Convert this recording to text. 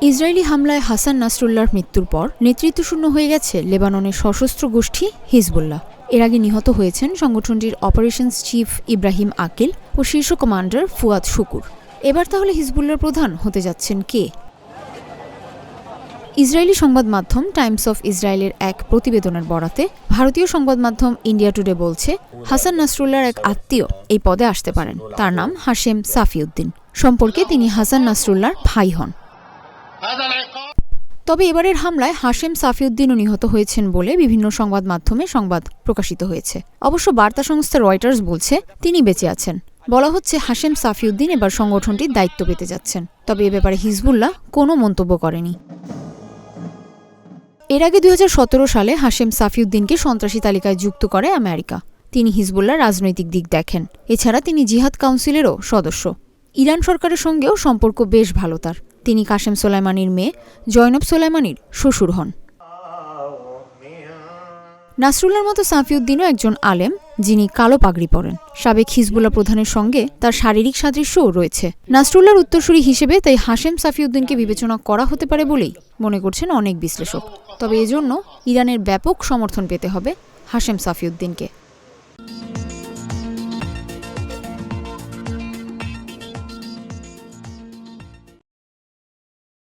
Israeli হামলায় হাসান নাসরুল্লাহর মৃত্যুর পর নেতৃত্বশূন্য হয়ে গেছে লেবাননের সশস্ত্র গোষ্ঠী হিজবুল্লাহ। এর আগে নিহত হয়েছেন সংগঠনটির অপারেশনস চিফ ইব্রাহিম আকিল ও শীর্ষ কমান্ডার ফুয়াদ শুকুর। এবার তাহলে হিজবুল্লার প্রধান হতে যাচ্ছেন কে? ইসরায়েলি সংবাদ মাধ্যম টাইমস অফ ইসরায়েলের এক প্রতিবেদনের বরাতে ভারতীয় সংবাদ মাধ্যম ইন্ডিয়া টুডে বলছে, হাসান নাসরুল্লার এক আত্মীয় এই পদে আসতে পারেন। তার নাম হাশেম সাফিউদ্দিন। সম্পর্কে তিনি হাসান নাসরুল্লার ভাই হন। তবে এবারের হামলায় হাশেম সাফিউদ্দিনও নিহত হয়েছেন বলে বিভিন্ন সংবাদ মাধ্যমে সংবাদ প্রকাশিত হয়েছে। অবশ্য বার্তা সংস্থা রয়টার্স বলছে, তিনি বেঁচে আছেন। বলা হচ্ছে, হাশেম সাফিউদ্দিন এবার সংগঠনটির দায়িত্ব পেতে যাচ্ছেন। তবে এ ব্যাপারে হিজবুল্লাহ কোনো মন্তব্য করেনি। এর আগে দু হাজার সতেরো সালে হাশেম সাফিউদ্দিনকে সন্ত্রাসী তালিকায় যুক্ত করে আমেরিকা। তিনি হিজবুল্লাহ রাজনৈতিক দিক দেখেন। এছাড়া তিনি জিহাদ কাউন্সিলেরও সদস্য। ইরান সরকারের সঙ্গেও সম্পর্ক বেশ ভালো তার। তিনি কাশেম সোলাইমানির মেয়ে, জয়নব সোলাইমানির শ্বশুর হন। নাসরুল্লার মতো সাফিউদ্দিনও একজন আলেম, যিনি কালো পাগড়ি পরেন। সাবেক হিজবুল্লাহ প্রধানের সঙ্গে তার শারীরিক সাদৃশ্যও রয়েছে। নাসরুল্লাহর উত্তরসূরি হিসেবে তাই হাশেম সাফিউদ্দিনকে বিবেচনা করা হতে পারে বলেই মনে করছেন অনেক বিশ্লেষক। তবে এজন্য ইরানের ব্যাপক সমর্থন পেতে হবে হাশেম সাফিউদ্দিনকে।